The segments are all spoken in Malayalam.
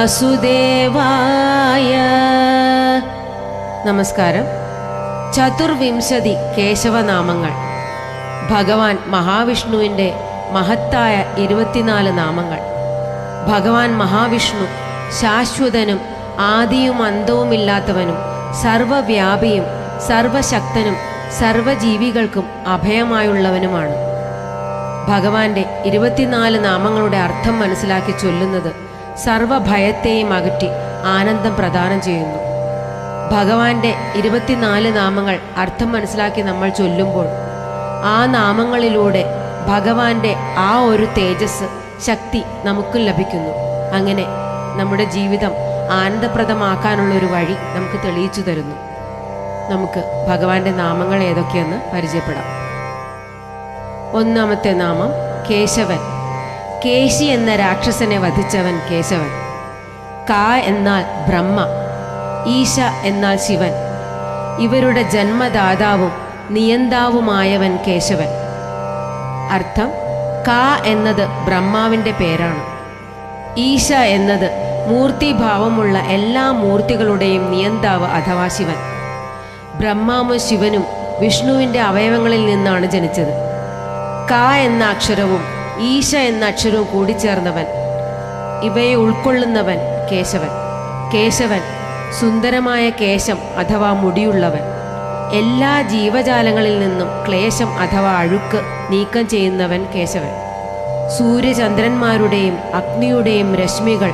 വാസുദേവായ. നമസ്കാരം. ചതുർവിംശതി കേശവനാമങ്ങൾ. ഭഗവാൻ മഹാവിഷ്ണുവിന്റെ മഹത്തായ ഇരുപത്തിനാല് നാമങ്ങൾ. ഭഗവാൻ മഹാവിഷ്ണു ശാശ്വതനും ആദിയും അന്തവുമില്ലാത്തവനും സർവവ്യാപിയും സർവശക്തനും സർവജീവികൾക്കും അഭയമായുള്ളവനുമാണ്. ഭഗവാന്റെ ഇരുപത്തിനാല് നാമങ്ങളുടെ അർത്ഥം മനസ്സിലാക്കി ചൊല്ലുന്നത് സർവഭയത്തെയും അകറ്റി ആനന്ദം പ്രദാനം ചെയ്യുന്നു. ഭഗവാന്റെ ഇരുപത്തിനാല് നാമങ്ങൾ അർത്ഥം മനസ്സിലാക്കി നമ്മൾ ചൊല്ലുമ്പോൾ ആ നാമങ്ങളിലൂടെ ഭഗവാന്റെ ആ ഒരു തേജസ് ശക്തി നമുക്കും ലഭിക്കുന്നു. അങ്ങനെ നമ്മുടെ ജീവിതം ആനന്ദപ്രദമാക്കാനുള്ള ഒരു വഴി നമുക്ക് തെളിയിച്ചു തരുന്നു. നമുക്ക് ഭഗവാന്റെ നാമങ്ങൾ ഏതൊക്കെയെന്ന് പരിചയപ്പെടാം. ഒന്നാമത്തെ നാമം കേശവൻ. കേശി എന്ന രാക്ഷസനെ വധിച്ചവൻ കേശവൻ. കാ എന്നാൽ ബ്രഹ്മ ഈശ എന്നാൽ ശിവൻ. ഇവരുടെ ജന്മദാതാവും നിയന്താവുമായവൻ കേശവൻ. അർത്ഥം കാ എന്നത് ബ്രഹ്മാവിന്റെ പേരാണ്. ഈശ എന്നത് മൂർത്തിഭാവമുള്ള എല്ലാ മൂർത്തികളുടെയും നിയന്താവ് അഥവാ ശിവൻ. ബ്രഹ്മാവും ശിവനും വിഷ്ണുവിന്റെ അവയവങ്ങളിൽ നിന്നാണ് ജനിച്ചത്. കാ എന്ന അക്ഷരവും ഈശ എന്ന അക്ഷരവും കൂടിച്ചേർന്നവൻ ഇവയെ ഉൾക്കൊള്ളുന്നവൻ കേശവൻ. കേശവൻ സുന്ദരമായ കേശം അഥവാ മുടിയുള്ളവൻ. എല്ലാ ജീവജാലങ്ങളിൽ നിന്നും ക്ലേശം അഥവാ അഴുക്ക് നീക്കം ചെയ്യുന്നവൻ കേശവൻ. സൂര്യചന്ദ്രന്മാരുടെയും അഗ്നിയുടെയും രശ്മികൾ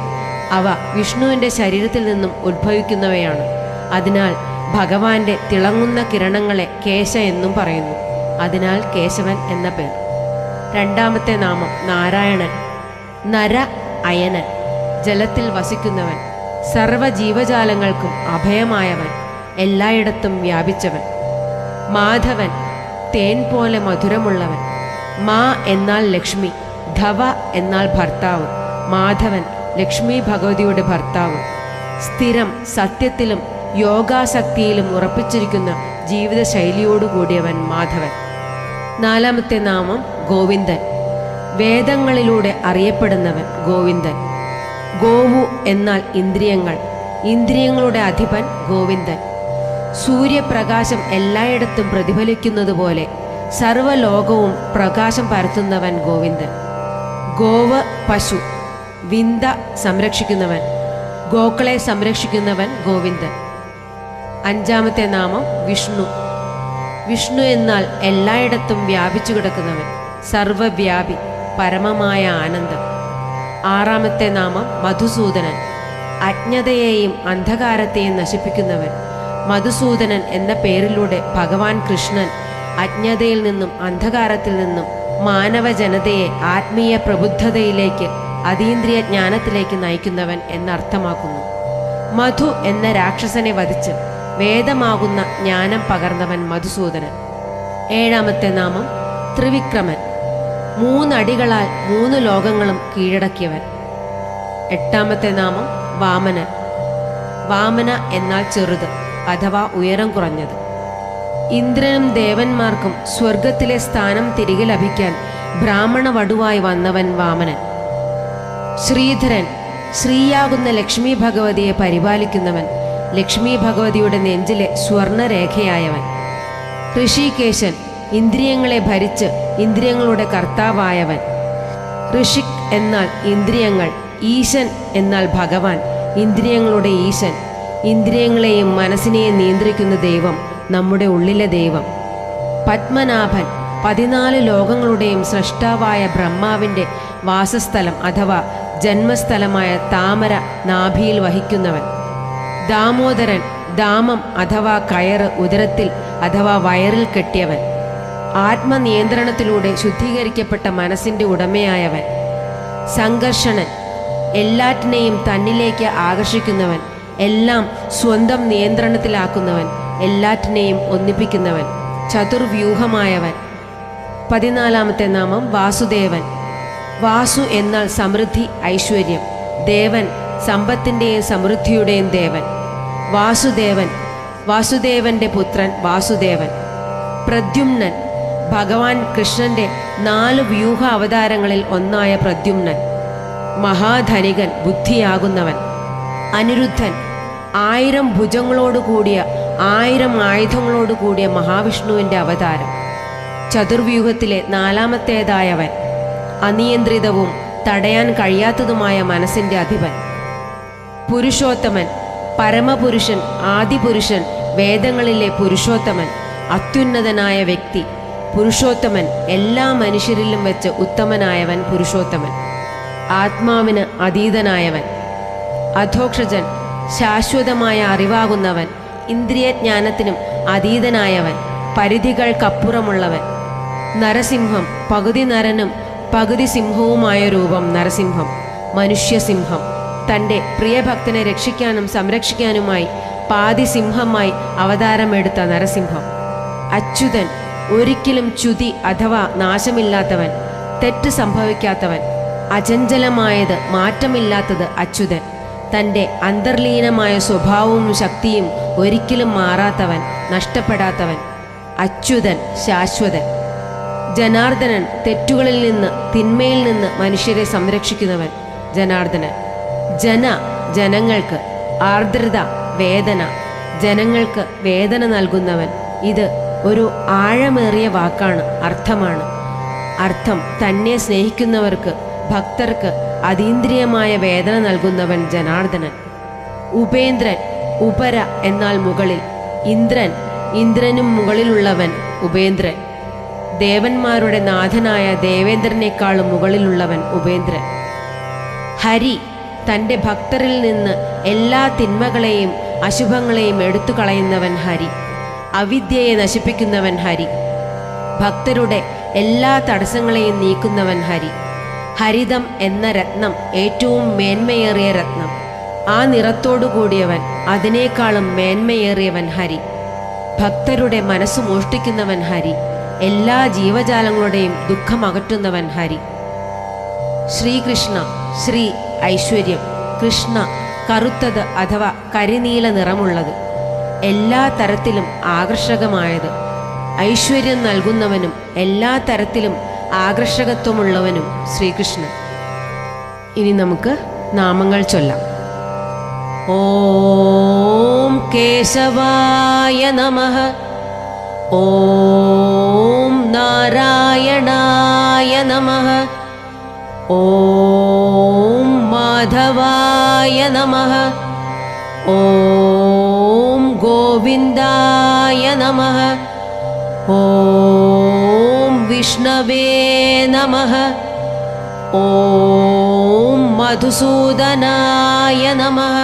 അവ വിഷ്ണുവിന്റെ ശരീരത്തിൽ നിന്നും ഉത്ഭവിക്കുന്നവയാണ്. അതിനാൽ ഭഗവാന്റെ തിളങ്ങുന്ന കിരണങ്ങളെ കേശ എന്നും പറയുന്നു. അതിനാൽ കേശവൻ എന്ന പേർ. രണ്ടാമത്തെ നാമം നാരായണൻ നര അയനൻ ജലത്തിൽ വസിക്കുന്നവൻ സർവ ജീവജാലങ്ങൾക്കും അഭയമായവൻ എല്ലായിടത്തും വ്യാപിച്ചവൻ. മാധവൻ തേൻ പോലെ മധുരമുള്ളവൻ മാ എന്നാൽ ലക്ഷ്മി ധവ എന്നാൽ ഭർത്താവ് മാധവൻ ലക്ഷ്മി ഭഗവതിയുടെ ഭർത്താവ്. സ്ഥിരം സത്യത്തിലും യോഗാസക്തിയിലും ഉറപ്പിച്ചിരിക്കുന്ന ജീവിതശൈലിയോടുകൂടിയവൻ മാധവൻ. നാലാമത്തെ നാമം ഗോവിന്ദൻ. വേദങ്ങളിലൂടെ അറിയപ്പെടുന്നവൻ ഗോവിന്ദൻ. ഗോവു എന്നാൽ ഇന്ദ്രിയങ്ങൾ. ഇന്ദ്രിയങ്ങളുടെ അധിപൻ ഗോവിന്ദൻ. സൂര്യപ്രകാശം എല്ലായിടത്തും പ്രതിഫലിക്കുന്നത് പോലെ സർവലോകവും പ്രകാശം പരത്തുന്നവൻ ഗോവിന്ദൻ. ഗോവ് പശു വിന്ദ സംരക്ഷിക്കുന്നവൻ ഗോക്കളെ സംരക്ഷിക്കുന്നവൻ ഗോവിന്ദൻ. അഞ്ചാമത്തെ നാമം വിഷ്ണു. വിഷ്ണു എന്നാൽ എല്ലായിടത്തും വ്യാപിച്ചു കിടക്കുന്നവൻ സർവവ്യാപി പരമമായ ആനന്ദം. ആറാമത്തെ നാമം മധുസൂദനൻ. അജ്ഞതയെയും അന്ധകാരത്തെയും നശിപ്പിക്കുന്നവൻ. മധുസൂദനൻ എന്ന പേരിലൂടെ ഭഗവാൻ കൃഷ്ണൻ അജ്ഞതയിൽ നിന്നും അന്ധകാരത്തിൽ നിന്നും മാനവ ജനതയെ ആത്മീയ പ്രബുദ്ധതയിലേക്ക് അതീന്ദ്രിയ ജ്ഞാനത്തിലേക്ക് നയിക്കുന്നവൻ എന്നർത്ഥമാക്കുന്നു. മധു എന്ന രാക്ഷസനെ വധിച്ച് വേദമാകുന്ന ജ്ഞാനം പകർന്നവൻ മധുസൂദനൻ. ഏഴാമത്തെ നാമം ത്രിവിക്രമൻ. മൂന്നടികളാൽ മൂന്ന് ലോകങ്ങളും കീഴടക്കിയവൻ. എട്ടാമത്തെ നാമം വാമനൻ വാമന എന്നാൽ ചെറുത് അഥവാ ഉയരം കുറഞ്ഞത്. ഇന്ദ്രനും ദേവന്മാർക്കും സ്വർഗത്തിലെ സ്ഥാനം തിരികെ ലഭിക്കാൻ ബ്രാഹ്മണ വടുവായി വന്നവൻ വാമനൻ. ശ്രീധരൻ ശ്രീയാകുന്ന ലക്ഷ്മി ഭഗവതിയെ പരിപാലിക്കുന്നവൻ ലക്ഷ്മി ഭഗവതിയുടെ നെഞ്ചിലെ സ്വർണരേഖയായവൻ. ഋഷികേശൻ ഇന്ദ്രിയങ്ങളെ ഭരിച്ച് ഇന്ദ്രിയങ്ങളുടെ കർത്താവായവൻ. ഋഷിക് എന്നാൽ ഇന്ദ്രിയങ്ങൾ ഈശൻ എന്നാൽ ഭഗവാൻ. ഇന്ദ്രിയങ്ങളുടെ ഈശൻ ഇന്ദ്രിയങ്ങളെയും മനസ്സിനെയും നിയന്ത്രിക്കുന്ന ദൈവം നമ്മുടെ ഉള്ളിലെ ദൈവം. പത്മനാഭൻ പതിനാല് ലോകങ്ങളുടെയും സൃഷ്ടാവായ ബ്രഹ്മാവിന്റെ വാസസ്ഥലം അഥവാ ജന്മസ്ഥലമായ താമര നാഭിയിൽ വഹിക്കുന്നവൻ. ദാമോദരൻ ദാമം അഥവാ കയറ് ഉദരത്തിൽ അഥവാ വയറിൽ കെട്ടിയവൻ. ആത്മനിയന്ത്രണത്തിലൂടെ ശുദ്ധീകരിക്കപ്പെട്ട മനസ്സിന്റെ ഉടമയായവൻ. സംഘർഷണൻ. എല്ലാറ്റിനെയും തന്നിലേക്ക് ആകർഷിക്കുന്നവൻ. എല്ലാം സ്വന്തം നിയന്ത്രണത്തിലാക്കുന്നവൻ. എല്ലാറ്റിനെയും ഒന്നിപ്പിക്കുന്നവൻ. ചതുർവ്യൂഹമായവൻ. പതിനാലാമത്തെ നാമം വാസുദേവൻ. വാസു എന്നാൽ സമൃദ്ധി ഐശ്വര്യം. ദേവൻ സമ്പത്തിന്റെയും സമൃദ്ധിയുടെയും ദേവൻ. വാസുദേവൻ. വാസുദേവന്റെ പുത്രൻ വാസുദേവൻ. പ്രദ്യുമ്നൻ. ഭഗവാൻ കൃഷ്ണന്റെ നാല് വ്യൂഹ അവതാരങ്ങളിൽ ഒന്നായ പ്രദ്യുമ്നൻ. മഹാധനികൻ ബുദ്ധിയാകുന്നവൻ. അനിരുദ്ധൻ ആയിരം ഭുജങ്ങളോട് കൂടിയ ആയിരം ആയുധങ്ങളോട് കൂടിയ മഹാവിഷ്ണുവിന്റെ അവതാരം. ചതുർവ്യൂഹത്തിലെ നാലാമത്തേതായവൻ. അനിയന്ത്രിതവും തടയാൻ കഴിയാത്തതുമായ മനസ്സിന്റെ അധിപൻ. പുരുഷോത്തമൻ പരമപുരുഷൻ ആദിപുരുഷൻ വേദങ്ങളിലെ പുരുഷോത്തമൻ അത്യുന്നതനായ വ്യക്തി. പുരുഷോത്തമൻ എല്ലാ മനുഷ്യരിലും വെച്ച് ഉത്തമനായവൻ പുരുഷോത്തമൻ. ആത്മാവിന് അതീതനായവൻ. അധോക്ഷജൻ ശാശ്വതമായ അറിവാകുന്നവൻ. ഇന്ദ്രിയജ്ഞാനത്തിനും അതീതനായവൻ. പരിധികൾക്കപ്പുറമുള്ളവൻ. നരസിംഹം പകുതി നരനും പകുതി സിംഹവുമായ രൂപം നരസിംഹം. മനുഷ്യസിംഹം. തന്റെ പ്രിയഭക്തനെ രക്ഷിക്കാനും സംരക്ഷിക്കാനുമായി പാതി സിംഹമായി അവതാരമെടുത്ത നരസിംഹം. അച്യുതൻ ഒരിക്കലും ചുതി അഥവാ നാശമില്ലാത്തവൻ തെറ്റ് സംഭവിക്കാത്തവൻ അചഞ്ചലമായത് മാറ്റമില്ലാത്തത് അച്യുതൻ. തന്റെ അന്തർലീനമായ സ്വഭാവവും ശക്തിയും ഒരിക്കലും മാറാത്തവൻ നഷ്ടപ്പെടാത്തവൻ അച്യുതൻ ശാശ്വതൻ. ജനാർദ്ദനൻ തെറ്റുകളിൽ നിന്ന് തിന്മയിൽ നിന്ന് മനുഷ്യരെ സംരക്ഷിക്കുന്നവൻ ജനാർദ്ദനൻ. ജന ജനങ്ങൾക്ക് ആർദ്രത വേദന. ജനങ്ങൾക്ക് വേദന നൽകുന്നവൻ ഇത് ഒരു ആഴമേറിയ വാക്കാണ് അർത്ഥമാണ്. അർത്ഥം തന്നെ സ്നേഹിക്കുന്നവർക്ക് ഭക്തർക്ക് അതീന്ദ്രിയമായ വേദന നൽകുന്നവൻ ജനാർദ്ദനൻ. ഉപേന്ദ്രൻ ഉപര എന്നാൽ മുകളിൽ ഇന്ദ്രൻ ഇന്ദ്രനും മുകളിലുള്ളവൻ ഉപേന്ദ്രൻ. ദേവന്മാരുടെ നാഥനായ ദേവേന്ദ്രനേക്കാളും മുകളിലുള്ളവൻ ഉപേന്ദ്രൻ. ഹരി തന്റെ ഭക്തരിൽ നിന്ന് എല്ലാ തിന്മകളെയും അശുഭങ്ങളെയും എടുത്തു കളയുന്നവൻ ഹരി. അവിദ്യയെ നശിപ്പിക്കുന്നവൻ ഹരി. ഭക്തരുടെ എല്ലാ തടസ്സങ്ങളെയും നീക്കുന്നവൻ ഹരി. ഹരിതം എന്ന രത്നം ഏറ്റവും മേന്മയേറിയ രത്നം. ആ നിറത്തോടു കൂടിയവൻ അതിനേക്കാളും മേന്മയേറിയവൻ ഹരി. ഭക്തരുടെ മനസ്സ് മോഷ്ടിക്കുന്നവൻ ഹരി. എല്ലാ ജീവജാലങ്ങളുടെയും ദുഃഖം അകറ്റുന്നവൻ ഹരി. ശ്രീകൃഷ്ണ ശ്രീ ഐശ്വര്യം. കൃഷ്ണ കറുത്തത് അഥവാ കരിനീല നിറമുള്ളത്. എല്ലാ തരത്തിലും ആകർഷകമായത്. ഐശ്വര്യം നൽകുന്നവനും എല്ലാ തരത്തിലും ആകർഷകത്വമുള്ളവനും ശ്രീകൃഷ്ണൻ. ഇനി നമുക്ക് നാമങ്ങൾ ചൊല്ലാം. ഓം കേശവായ നമ. ഓം നാരായണായ നമ. ഓം മാധവായ നമ. ഓം गोविन्दाय नमः। ॐ विष्णवे नमः। ॐ मधुसूदनाय नमः।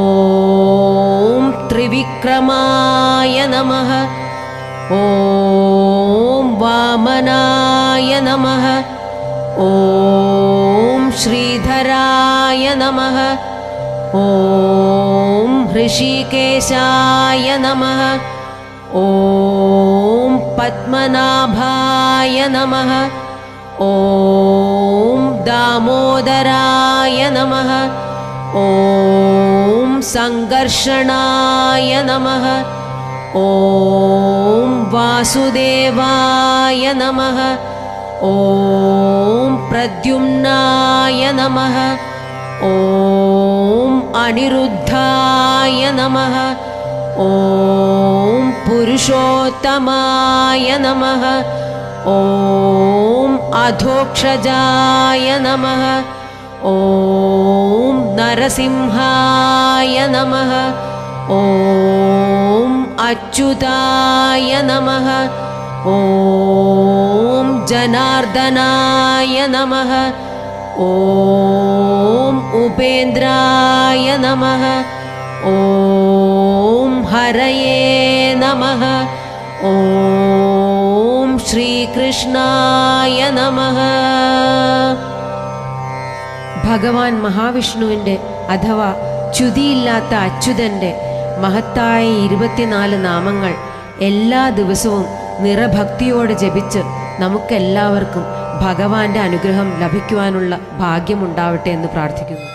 ॐ त्रिविक्रमाय नमः। ॐ वामनाय नमः। ॐ श्रीधराय नमः। ॐ ऋषिकेशाय नमः। ॐ पद्मनाभाय नमः। ॐ दामोदराय नमः। ॐ सङ्घर्षणाय नमः। ॐ वासुदेवाय नमः। ॐ प्रद्युम्नाय नमः। ॐ अनिरुद्धाय नमः। ॐ पुरुषोत्तमाय नमः। ॐ अधोक्षजाय नमः। ॐ नरसिंहाय नमः। ॐ अच्युताय नमः। ॐ जनार्दनाय नमः। ഓം ഉപേന്ദ്രായ നമഃ. ഓം ഹരയേ നമഃ. ഓം ശ്രീകൃഷ്ണായ നമ. ഭഗവാൻ മഹാവിഷ്ണുവിന്റെ അഥവാ ചുതിയില്ലാത്ത അച്യുതന്റെ മഹത്തായ ഇരുപത്തിനാല് നാമങ്ങൾ എല്ലാ ദിവസവും നിറഭക്തിയോടെ ജപിച്ച് നമുക്കെല്ലാവർക്കും ഭഗവാന്റെ അനുഗ്രഹം ലഭിക്കുവാനുള്ള ഭാഗ്യമുണ്ടാവട്ടെ എന്ന് പ്രാർത്ഥിക്കുന്നു.